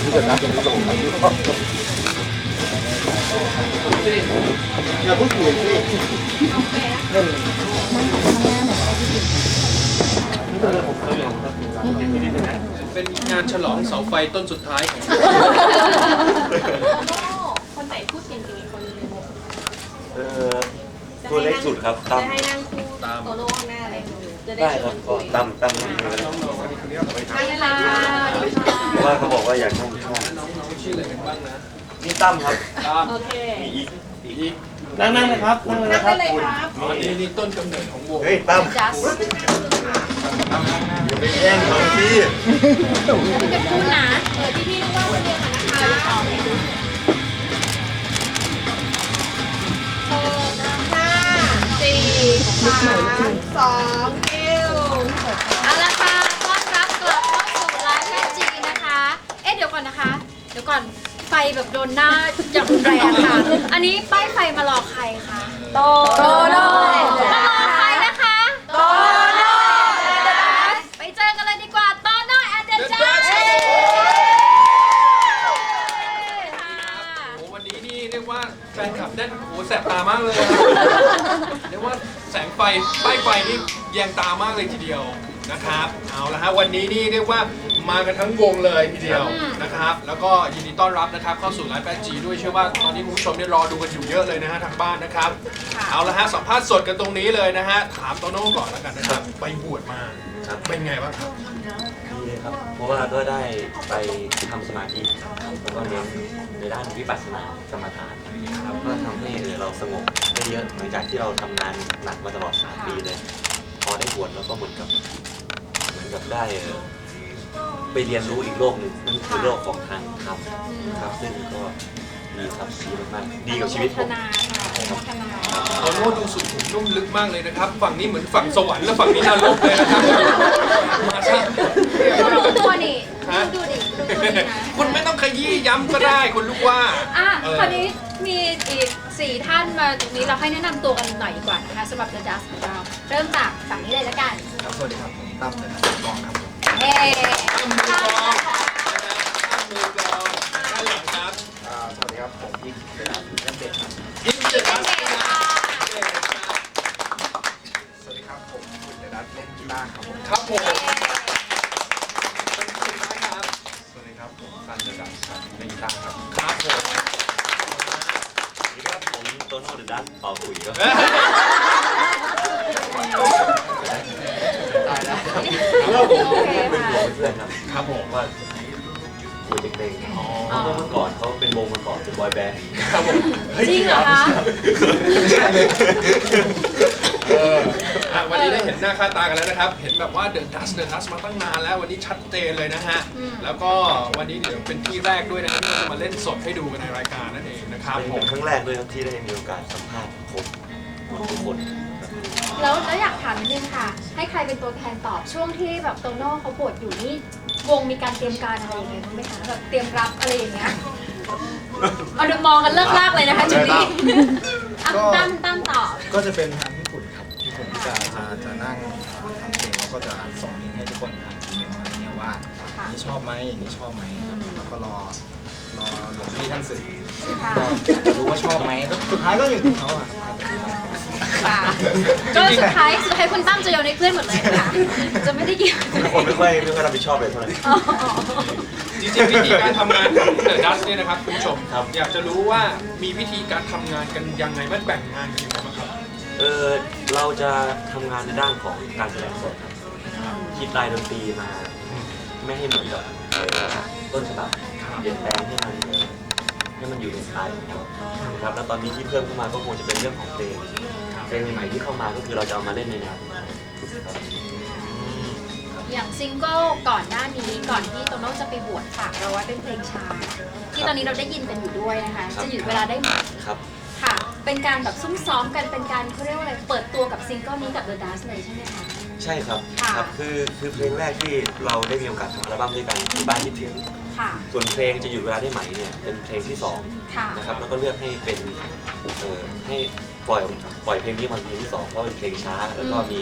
ที่จะนัดตรงนี้ลงมาอย่าพูดคุยสิเป็นงานฉลองเสาไฟต้นสุดท้ายของคนไหนพูดเก่งๆอีกคนนึงเออตัวเล็กสุดครับตั้ม จะให้นั่งคู่ จะได้ได้ชครัวบนก็คุยตั้มตั้มนี่เลยนั่งได้เลยค่ะเพราะว่าเขาบอกว่าอยากนั่งข้างน้องๆชื่ออะไรกันบ้างนะนี่ตั้มครับตามโอเคมีอีกอีกนั่งนั่งเลยครับนั่งเลยนั่งครัได้บเลยครับอ๋อนี่นี่ต้นกำเนิดของวงเฮ้ยตั้มจัสอย่าไปแย่งเขาสิจะพูดนะเออที่พี่รู้ว่าวันเดียวกันนะคะหกห้าสี่สามสองคิว เอาละค่ะต้อนรับกลับเข้าสู่ไลฟ์แม่จีนะคะ เอ๊ะเดี๋ยวก่อนนะคะ เดี๋ยวก่อนไฟแบบโดนหน้าอย่างรุนแรงค่ะ อันนี้ป้ายไฟมารอใครคะโตโน่มารอใครนะคะโตโน่ไปเจอกันเลยดีกว่าโตโน่แอนเดอร์จัสโอ้วันนี้นี่เรียกว่าแฟนคลับแน่นโอ้แสบตามากเลยอะเรียกว่าแสงไฟป้ายไฟนี่ แยงตามากเลยทีเดียวนะครับ เอาละฮะวันนี้นี่เรียกว่ามากันทั้งวงเลยทีเดียวนะครับ แล้วก็ยินดีต้อนรับนะครับเข้าสู่ไลฟ์แฟจีด้วยเชื่อว่าตอนนี้คุณผู้ชมเนี่ยรอดูกันอยู่เยอะเลยนะฮะทางบ้านนะครับ เอาละฮะสัมภาษณ์สดกันตรงนี้เลยนะฮะถามโตโน่ก่อนแล้วกันนะครับ ไปบวชมาครับ เป็นไงบ้างครับดีเลยครับ เพราะว่าก็ได้ไปทำสมาธิแล้วก็เน้นในด้านวิปัสสนากรรมฐานครับก็ทำให้เออเราสงบได้เยอะหลังจากที่เราทำงานหนักมาตลอดสามปีเลยพ อได้บวชแล้วก็เหมือนกับเหมือนกับได้เออไปเรียนรู้อีกโลกหนึ่งนั่นคือโลกของทางธรรมครับซึ่งก็ดีครับดีมากๆดีกับชีวิตผมนาค่ะพัฒนาโตโน่ดูสุขุมนุ่มลึกมากเลยนะครับ ฝั่งนี้เหมือนฝั่งสวรรค์และฝั่งนี้นรกเลยนะครับมาซะดูดูตัวนี่ฮะดูดิดูตัวนี่นะคุณไม่ต้องขยี้ย้ำก็ได้คุณลูกว่าอะเออคราวนี้มีอีกสี่ท่านมาตรงนี้เราให้แนะนำตัวกันหน่อยดีกว่านะคะสำหรับ The Dust ของเรา เริ่มจากฝั่งนี้เลยละกันครับสวัสดีครับผมตั้มนะครับกองครับเฮ้ตั้มมือกลองนะฮะตั้มมือกลองด้านหลังครับอ่าสวัสดีครับผมอีกนะครับเล่นเด็กครับยิ้มเด็กครับ ตัวเด็กๆเพราะว่าเมื่อก่อนเขาเป็นวงมาก่อนเป็นบอยแบนด์ครับผมจริงเหรอคะเอออะวันนี้ได้เห็นหน้าค่าตากันแล้วนะครับ เห็นแบบว่าเดินดัสเดินดัสมาตั้งนานแล้ววันนี้ชัดเจนเลยนะฮะแล้วก็วันนี้เดี๋ยวเป็นที่แรกด้วยนะครับที่เราจะมาเล่นสดให้ดูกันในรายการนั่นเองนะครับเป็นผมครั้งแรกด้วยครับที่ได้มีโอกาสสัมภาษณ์ครบหมดทุกคนครับ แล้วแล้วอยากถามนิดนึงค่ะ ให้ใครเป็นตัวแทนตอบช่วงที่แบบโตโน่เขาบวชอยู่นี่วงมีการเตรียมการอะไรยังไงบ้างไหมคะแบบเตรียมรับอะไรอย่างเงี้ยเอาดูมองกันเลิกลากเลยนะคะจุดนี้อะตั้มตั้มตอบ ก็จะเป็นทางญี่ปุ่นครับญี่ปุ่นที่จะจะจะนั่งทำเพลงแล้วก็จะส่งลิงก์ให้ทุกคนทางอีเมลอะไรเงี้ยว่าอันนี้ชอบไหมอันนี้ชอบไหมแล้วก็รอรอหลวงพี่ท่านสื่อค่ะ จะรู้ว่าชอบไหมก็สุดท้ายก็อยู่ที่เขาอะครับค่ะ ก็สุดท้ายสุดท้ายคุณตั้มจะโยนให้เพื่อนหมดเลยค่ะ จะไม่ได้เกี่ยวทุกคนไม่ค่อยไม่ค่อยรับผิดชอบเลยเท่าไหร่ อ๋อจริงๆวิธีการทำงานของเดอะดัสเนี่ยนะครับคุณผู้ชมครับ อยากจะรู้ว่ามีวิธีการทำงานกันยังไงมันแบ่งงานกันยังไงบ้างครับ เออเราจะทำงานในด้านของการแสดงสดครับคิดลายดนตรีมา ไม่ให้เหมือนกับเอ่อต้นฉบับเปลี่ยนแปลงให้มันเอ่อ ให้มันอยู่ในสไตล์ของเรานะครับแล้วตอนนี้ที่เพิ่มเข้ามาก็คงจะเป็นเรื่องของเพลงเพลงใหม่ๆที่เข้ามาก็คือเราจะเอามาเล่นในแนวนี้ครับอย่างซิงเกิลก่อนหน้านี้ก่อนที่โตโน่จะไปบวชฝากเราไว้เป็นเพลงช้าที่ตอนนี้เราได้ยินกันอยู่ด้วยนะคะ จะหยุดเวลาได้ไหมครับ ค่ะ เป็นการแบบซุ่มซ้อมกันเป็นการเขาเรียกว่าอะไรเปิดตัวกับซิงเกิลนี้กับ The Dust เลยใช่ไหมคะ ใช่ครับค่ะ ครับคือคือเพลงแรกที่เราได้มีโอกาสทำอัลบั้มด้วยกันคือบ้านคิดถึง ค่ะ ส่วนเพลงจะหยุดเวลาได้ไหมเนี่ยเป็นเพลงที่สองค่ะ นะครับแล้วก็เลือกให้เป็นเอ่อให้ปล่อยปล่อยเพลงนี้มาเพลงที่สองเพราะเป็นเพลงช้า แล้วก็มี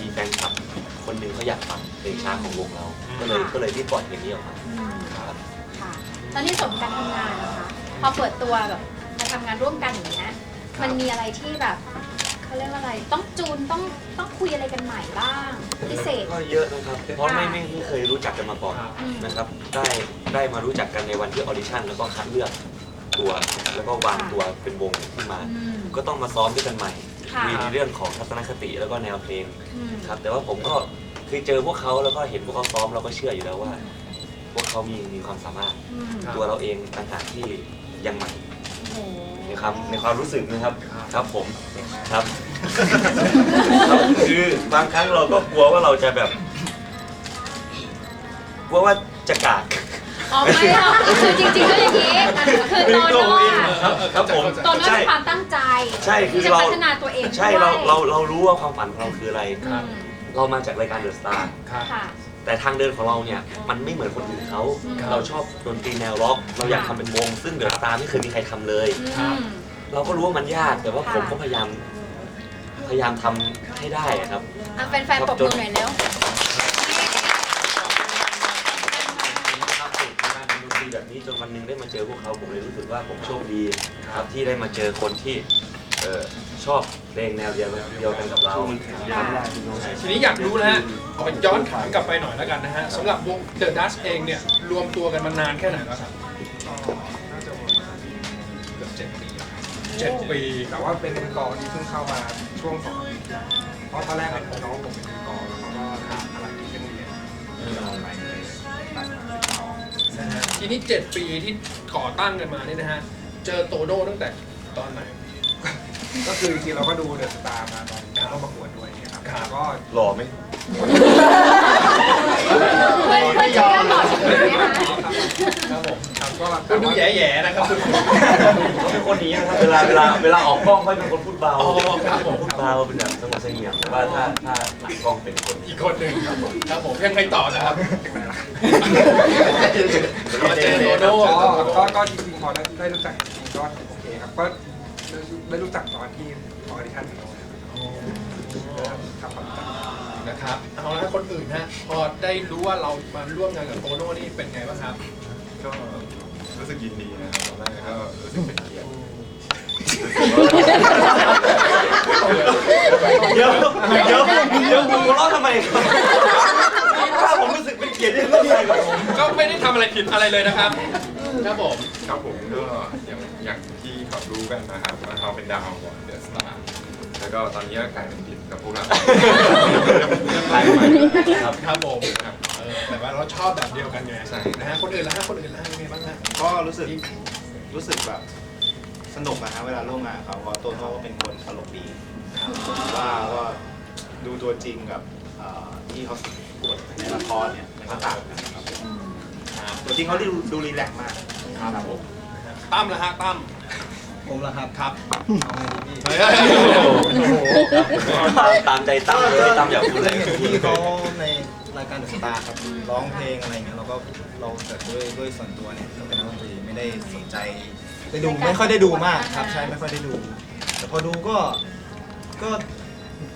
มีแฟนคลับคนหนึ่งเขาอยากฟังเพลงช้าของวงเรา ก็เลยก็เลยที่ปล่อยเพลงนี้ออกมาอืมครับ ค่ะแล้วในส่วนของการทำงานนะคะ พอเปิดตัวแบบมาทำงานร่วมกันอย่างเงี้ยมันมีอะไรที่แบบเขาเรียกว่าอะไร ต้องจูน ต้องต้องคุยอะไรกันใหม่บ้าง พิเศษ ก็เยอะนะครับ เพราะไม่ไม่ไม่เคยรู้จักกันมาก่อนอืมนะครับ ได้ได้มารู้จักกันในวันที่ออดิชั่นแล้วก็คัดเลือกตัวแล้วก็วางตัวเป็นวงขึ้นมา อืมก็ต้องมาซ้อมด้วยกันใหม่ ค่ะมีในเรื่องของทัศนคติแล้วก็แนวเพลงอืม ครับ แต่ว่าผมก็คือเจอพวกเขาแล้วก็เห็นพวกเขาซ้อมเราก็เชื่ออยู่แล้วว่า พวกเขามีมีความสามารถ อืมตัวเราเองต่างหากที่ยังใหม่ โอ้โหใน ความในความรู้สึกนะครับครับผมครับครับคือบางครั้งเราก็กลัวว่าเราจะแบบกลัวว่าจะกากอ๋อไม่หรอกคือจริงๆก็อย่างนี้คือโตโน่อะครับครับผมโตโน่ใช่มีความตั้งใจใช่คือที่จะเราพัฒนาตัวเองใช่ด้วยเราเราเรารู้ว่าความฝันของเราคืออะไร อืมเรามาจากรายการเดอะสตาร์ครับค่ะ แต่ทางเดินของเราเนี่ยมันไม่เหมือนคนอื่นเขาครับเราชอบดนตรีแนวร็อกเราอยากทำเป็นวง ซึ่งเดอะสตาร์ไม่เคยมีใครทำเลย อืม เราก็รู้ว่ามันยากแต่ว่าค่ะผมก็พยายาม พยายามทำให้ได้อะครับ อะแฟนๆปรบมือหน่อยเร็ว ครับฝึกการทำดนตรีแบบนี้จนวันหนึงได้มาเจอพวกเขาผมเลยรู้สึกว่าผมโชคดีครับที่ได้มาเจอคนที่เอ่อชอบเพลงแนวเดียวเดียวกันกับเราค่ะทีนี้อยากรู้นะฮะขอย้อนถามกลับไปหน่อยแล้วกันนะฮะสำหรับวง The Dust เองเนี่ย รวมตัวกันมานานแค่ไหนแล้วครับน่าจะประมาณเกือบเจ็ดปีแล้วครับเจ็ดปี แต่ว่าเป็นกองที่เพิ่งเข้ามาช่วงสองอาทิตย์ที่แล้วเพราะตอนแรกอะน้องผมเป็นกองแล้วเขาก็ทำภารกิจเป็นเรียนเราไปเลยตัดมาเป็นกองนะฮะทีนี้7ปีที่ก่อตั้งกันมาเนี่ยนะฮะ เจอโตโน่ตั้งแต่ตอนไหน ก็คือจริงๆเราก็ดูเดอะสตาร์มาตอนเข้าประกวดด้วยเนี่ยครับครับแล้วก็ หล่อไหมเพื่อนเพื่อนจะกล้าบอกฉันไหมคะครับผมครับก็คุณดูแย่ๆนะครับคุณเขาเป็นคนนี้นะครับเวลาเวลาเวลาออกกล้องเขาเป็นคนพูดเบาอ๋อครับผมพูดเบาเป็นแบบสงบเสงี่ยมแต่ว่าถ้าถ้าหลังกล้องเป็นคนอีกคนหนึ่งครับผมครับผมยังไงต่อนะครับมาเจอโตโน่ก็ก็ก็จริงๆพอได้ได้รู้จักจริงๆก็โอเคครับก็ ได้รู้จักตอนที่ออดิชั่นของเราครับทำความรู้จักนะครับเอาละคนอื่นฮะพอได้รู้ว่าเรามาร่วมงานกับโตโน่นี่เป็นไงบ้างครับก็รู้สึกยินดีนะครับตอนแรกก็รู้สึกเป็นเกียรติเดี๋ยวเดี๋ยวเดี๋ยวผมหัวเราะทำไมครับถ้าผมรู้สึกเป็นเกียรติที่ต้องใจกับผมก็ไม่ได้ทำอะไรผิดอะไรเลยนะครับ ครับผมครับผมก็อย่างอย่างที่เขารู้กันนะครับว่าเขาเป็นดาวของเดอะสตาร์แล้วก็ตอนนี้ก็กลายเป็นดิบกับพวกเราครับครับผมเออแต่ว่าเราชอบแบบเดียวกันไงใช่ นะฮะคนอื่นละฮะคนอื่นละฮะยังไงบ้างฮะก็รู้สึกรู้สึกแบบสนุกอะฮะเวลาร่วมงานกับเขาเพราะโตโน่ก็เป็นคนตลกดีว่าก็ดูตัวจริงกับเอ่อที่เขาปวดในละครเนี่ยมันก็ต่างกันครับ ตัวจริงเขาดูดูรีแลกซ์มากครับผมตั้มละฮะตั้มผมละครับครับเอาไงดีพี่เฮ้ยโอ้โหตามตามใจตั้มเลยตั้มอยากพูดอะไรเห็นก็พูดพี่เขาในรายการเดอะสตาร์ครับร้องเพลงอะไรเงี้ยเราก็เราแต่ด้วยด้วยส่วนตัวเนี่ยก็เป็นนักดนตรีไม่ได้สนใจได้ดูไม่ค่อยได้ดูมากครับใช่ไม่ค่อยได้ดู แต่พอดูก็ก็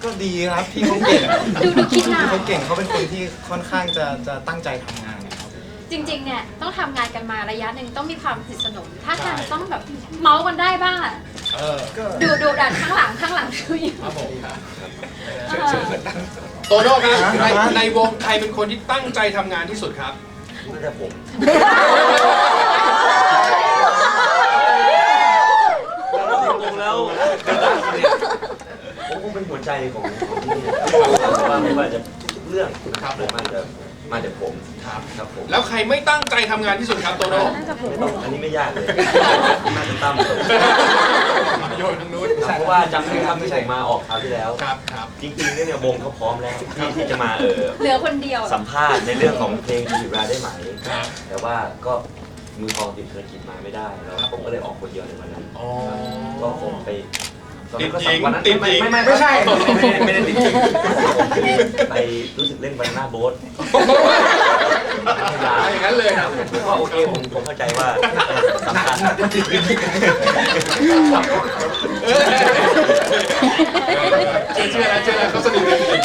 ก็ดีครับพี่เขาเก่งดูดูคิดนานพี่เขาเก่งเขาเป็นคนที่ค่อนข้างจะจะตั้งใจทำงานครับ จริงๆ เนี่ยต้องทำงานกันมาระยะหนึ่งต้องมีความสนิทสนม ถ้าใช่ทางต้องแบบเมาส์กันได้บ้างอะเออก็ดูดูดันข้างหลังข้างหลังดูอยู่ครับผมเออโตโน่ครับในในวงใครเป็นคนที่ตั้งใจทำงานที่สุดครับน่าจะผม ตรงแล้วผมคงเป็นหัวใจของของที่นี่นะครับเพราะว่าไม่ว่าจะทุกเรื่องนะครับเลยมาจาก มาจากผมครับครับผมแล้วใครไม่ตั้งใจทำงานที่สุดครับโตโน่ไม่ต้องอันนี้ไม่ยากเลยน่าจะตั้มเลยโยนทางนู้นครับเพราะว่าจำได้ครับที่ผมมาออกคราวที่แล้ว ครับครับ จริงๆเนี่ยวงเขาพร้อมแล้วที่ที่จะมาเออเหลือคนเดียว สัมภาษณ์ในเรื่องของเพลงที่อยู่ราได้ไหม ครับ แต่ว่าก็มือกลองติดภารกิจมาไม่ได้แล้วผมก็เลยออกคนเดียวในวันนั้น อ๋อ ก็คงไป ตอนนั้นก็ติดหญิงวันนั้นติดหญิงไม่ไม่ไม่ใช่ไม่ได้ไม่ได้ติดหญิงผมคือไปรู้สึกเล่นบานาน่าโบ๊ทอย่างนั้นเลยครับผมว่าโอเคผมผมเข้าใจว่าสำคัญเออเชื่อเชื่อแล้วเชื่อแล้วเขาสนิทกันจริง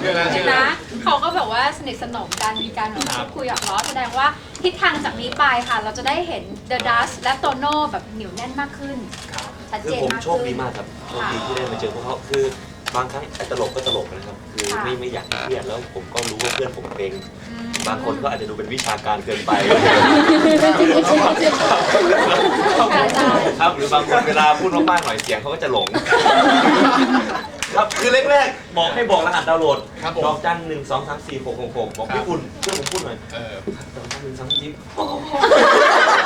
เชื่อแล้วเชื่อแล้วนะเขาก็แบบว่าสนิทสนมกันมีการแบบครัพูบดคุยหยอกล้อแสดงว่าทิศทางจากนี้ไปค่ะ เราจะได้เห็น The Dust และโตโน่แบบเหนียวแน่นมากขึ้นครับ ชัดคืเจอนผมมากโชขึ้คนดีมากครับโชคดีที่ได้มาเจอพวกเขาคือบางครั้งไอ้ตลกก็ตลกนะครับคือค่ะ ไม่ไม่อยากให้เครียดแล้วผมก็รู้ว่าเพื่อนผมเป็นอืมบางคนก็อาจจะดูเป็นวิชาการเกินไปค่ะใช่ครับหรือบางคนเวลาพูดมากๆหน่อยเสียงเขาก็จะหลง ครับคือแรกๆบอกให้บอกรหัสดาวน์โหลดครับผม ดอกจันหนึ่งสองสามสี่หกหกหกบอกครับพี่คุณช่วยผมพูดหน่อยเออดอกจันหนึ่งสองยิ้มเ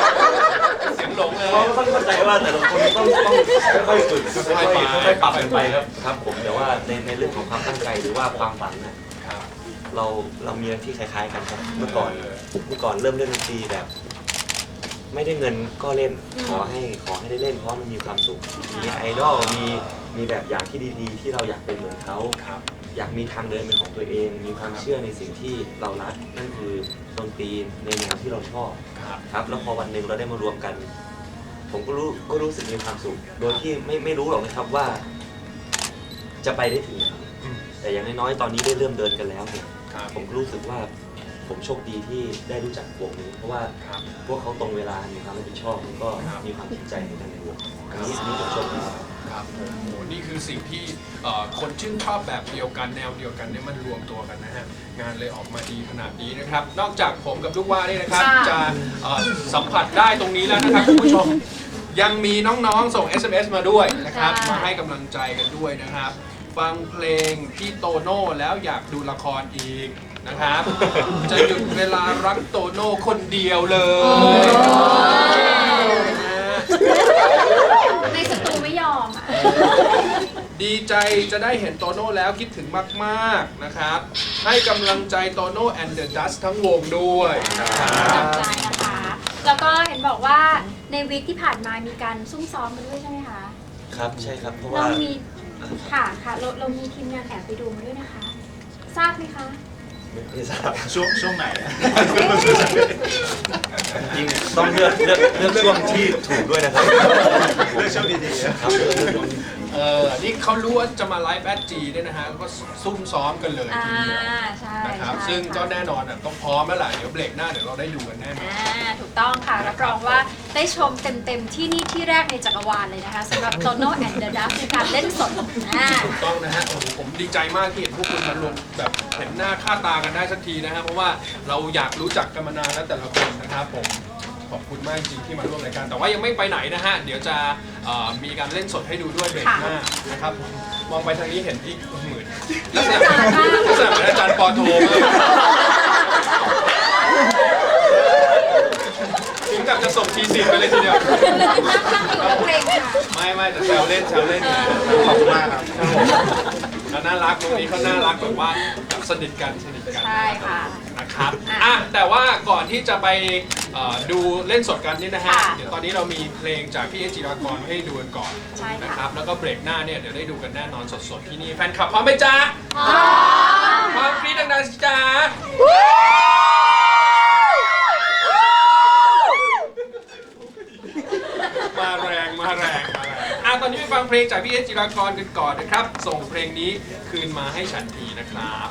สียงหลงเลย เราก็ต้องเข้าใจว่าแต่ละคนต้องต้องค่อยๆฝึกค่อยๆค่อยๆปรับกันไปครับครับ ผมแต่ว่าในในเรื่องของความตั้งใจหรือว่าความฝันน่ะครับ เราเรามีอะไรที่คล้ายๆกันครับเมื่อก่อนเมื่อก่อนเริ่มเล่นดนตรีแบบ ไม่ได้เงินก็เล่นขอให้ขอให้ได้เล่นเพราะมันมีความสุขมีไอดอลมีมีแบบอย่างที่ดีๆ ที่เราอยากเป็นเหมือนเขาครับ อยากมีทางเดินเป็นของตัวเอง มีความเชื่อในสิ่งที่เรารักนั่นคือดนตรีในแนวที่เราชอบครับ ครับแล้วพอวันหนึ่งเราได้มารวมกัน ผมก็รู้ก็รู้สึกมีความสุข โดยที่ไม่ไม่รู้หรอกนะครับว่า จะไปได้ถึงไหนอืมแต่อย่างน้อยๆตอนนี้ได้เริ่มเดินกันแล้วเนี่ยครับ ผมก็รู้สึกว่า ผมโชคดีที่ได้รู้จักวงนี้ เพราะว่าครับ พวกเขาตรงเวลา มีความรับผิดชอบแล้วก็ครับ มีความจริงใจในการในวงอันนี้อันนี้ผมโชคดีมาก ครับผมโอ้โหนี่คือสิ่งที่เอ่อคนชื่นชอบแบบเดียวกันแนวเดียวกันเนี่ยมันรวมตัวกันนะฮะ งานเลยออกมาดีขนาดนี้นะครับ นอกจากผมกับลูกว่านี่นะครับ ค่ะ จะเอ่อสัมผัสได้ตรงนี้แล้วนะครับคุณผู้ชม ยังมีน้องๆส่ง SMS มาด้วยนะครับมาให้กำลังใจกันด้วยนะครับ ฟังเพลงพี่โตโน่แล้วอยากดูละครอีก นะครับ จะหยุดเวลารักโตโน่คนเดียวเลยนะฮะในสตูไม่ยอมอะดีใจจะได้เห็นโตโน่แล้วคิดถึงมาก ๆ นะครับ ให้กำลังใจโตโน่แอนเดอะดัสทั้งวงด้วยนะครับใจนะคะ แล้วก็เห็นบอกว่าในวีคที่ผ่านมามีการซุ่มซ้อมกันด้วยใช่ไหมคะ ครับใช่ครับเพราะเราว่ามีค่ะค่ะเราเรามีทีมงานแอบไปดูมาด้วยนะคะ ทราบไหมคะ ไม่ไม่ทราบช่วงช่วงไหนอะจริงๆต้องเลือกเลือกเลือกช่วงที่ถูกด้วยนะครับ เลือกช่วงดีๆนะครับ เลือกเลือกช่วง เออ นี่เขารู้ว่าจะมาไลฟ์แอดจีเนี่ยนะฮะก็ซุ่มซ้อมกันเลยอ่าทีเดียวใช่นะครับ ใช่ซึ่งก็ค่ะแน่นอนอะต้องพร้อมแล้วแหละเดี๋ยวเบรกหน้าเดี๋ยวเราได้ดูกันแน่นอน อ่าถูกต้องค่ะ รับรองว่าได้ชมเต็มๆที่นี่ที่แรกในจักรวาลเลยนะคะสำหรับโตโน่แอนเดอร์ดัในการเล่นสดอ่า ถูกต้องนะฮะโอ้โหผมดีใจมากที่เห็นพวกคุณมารวมแบบเห็นหน้าค่าตากันได้สักทีนะฮะเพราะว่าเราอยากรู้จักกันมานานแล้วแต่ละคนนะครับผมขอบคุณมากจริงที่มาร่วมรายการแต่ว่ายังไม่ไปไหนนะฮะเดี๋ยวจะเอ่อมีการเล่นสดให้ดูด้วยเบรกหน้านะครับผมมองไปทางนี้เห็นพี่หมื่นลักษณะลักษณะเหมือนอาจารย์ปอโทมากถึงกับจะส่งทีสิทธิ์ไปเลยทีเดียวนั่งอยู่แล้วเพลงค่ะไม่ไม่แต่แซวเล่นแซวเล่นขอบคุณมากครับแล้วน่ารักตรงนี้เขาน่ารักแบบว่าแบบสนิทกันสนิทกันใช่ค่ะ นะครับอะอะแต่ว่าก่อนที่จะไป เอ่อดูเล่นสดกันนี่นะฮะ ค่ะเดี๋ยวตอนนี้เรามีเพลงจากพี่เอจิรากรให้ดูกันก่อนใช่ค่ะ นะครับ แล้วก็เบรกหน้าเนี่ยเดี๋ยวได้ดูกันแน่นอนสดๆที่นี่แฟนคลับพร้อมไหมจ๊ะ พร้อมกรี๊ดดังๆสิจ๊ะ มาแรงมาแรงมาแรงอะตอนนี้ไปฟังเพลงจากพี่เอจิรากรกันก่อนนะครับ ส่งเพลงนี้คืนมาให้ฉันทีนะครับ